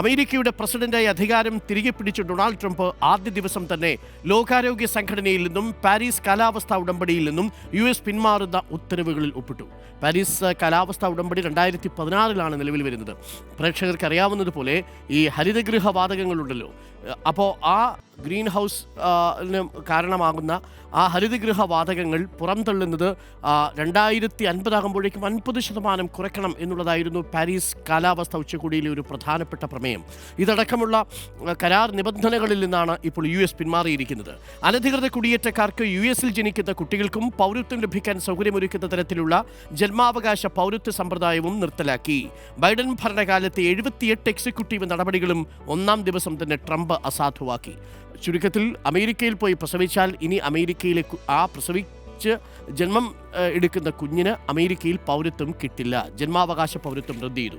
അമേരിക്കയുടെ പ്രസിഡന്റായി അധികാരം തിരികെ പിടിച്ച ഡൊണാൾഡ് ട്രംപ് ആദ്യ ദിവസം തന്നെ ലോകാരോഗ്യ സംഘടനയിൽ നിന്നും പാരീസ് കാലാവസ്ഥാ ഉടമ്പടിയിൽ നിന്നും യു എസ് പിന്മാറുന്ന ഉത്തരവുകളിൽ ഒപ്പിട്ടു. പാരീസ് കാലാവസ്ഥാ ഉടമ്പടി രണ്ടായിരത്തി പതിനാറിലാണ് നിലവിൽ വരുന്നത്. പ്രേക്ഷകർക്ക് അറിയാവുന്നതുപോലെ ഈ ഹരിതഗൃഹ വാതകങ്ങളുണ്ടല്ലോ. അപ്പോൾ ആ ഗ്രീൻ ഹൗസ് കാരണമാകുന്ന ആ ഹരിതഗൃഹ വാതകങ്ങൾ പുറംതള്ളുന്നത് രണ്ടായിരത്തി അൻപതാകുമ്പോഴേക്കും അൻപത് ശതമാനം കുറയ്ക്കണം എന്നുള്ളതായിരുന്നു പാരീസ് കാലാവസ്ഥ ഉച്ചകോടിയിലെ ഒരു പ്രധാനപ്പെട്ട പ്രമേയം. ഇതടക്കമുള്ള കരാർ നിബന്ധനകളിൽ നിന്നാണ് ഇപ്പോൾ യു എസ് പിന്മാറിയിരിക്കുന്നത്. അനധികൃത കുടിയേറ്റക്കാർക്ക് യു എസിൽ ജനിക്കുന്ന കുട്ടികൾക്കും പൗരത്വം ലഭിക്കാൻ സൗകര്യമൊരുക്കുന്ന തരത്തിലുള്ള ജന്മാവകാശ പൗരത്വ സമ്പ്രദായവും നിർത്തലാക്കി. ബൈഡൻ ഭരണകാലത്തെ എഴുപത്തിയെട്ട് എക്സിക്യൂട്ടീവ് നടപടികളും ഒന്നാം ദിവസം തന്നെ ട്രംപ് അസാധുവാക്കി. ചുരുക്കത്തിൽ അമേരിക്കയിൽ പോയി പ്രസവിച്ചാൽ ഇനി അമേരിക്കയിലെ ആ പ്രസവിച്ച് ജന്മം എടുക്കുന്ന കുഞ്ഞിന് അമേരിക്കയിൽ പൗരത്വം കിട്ടില്ല. ജന്മാവകാശ പൗരത്വം റദ്ദ് ചെയ്തു.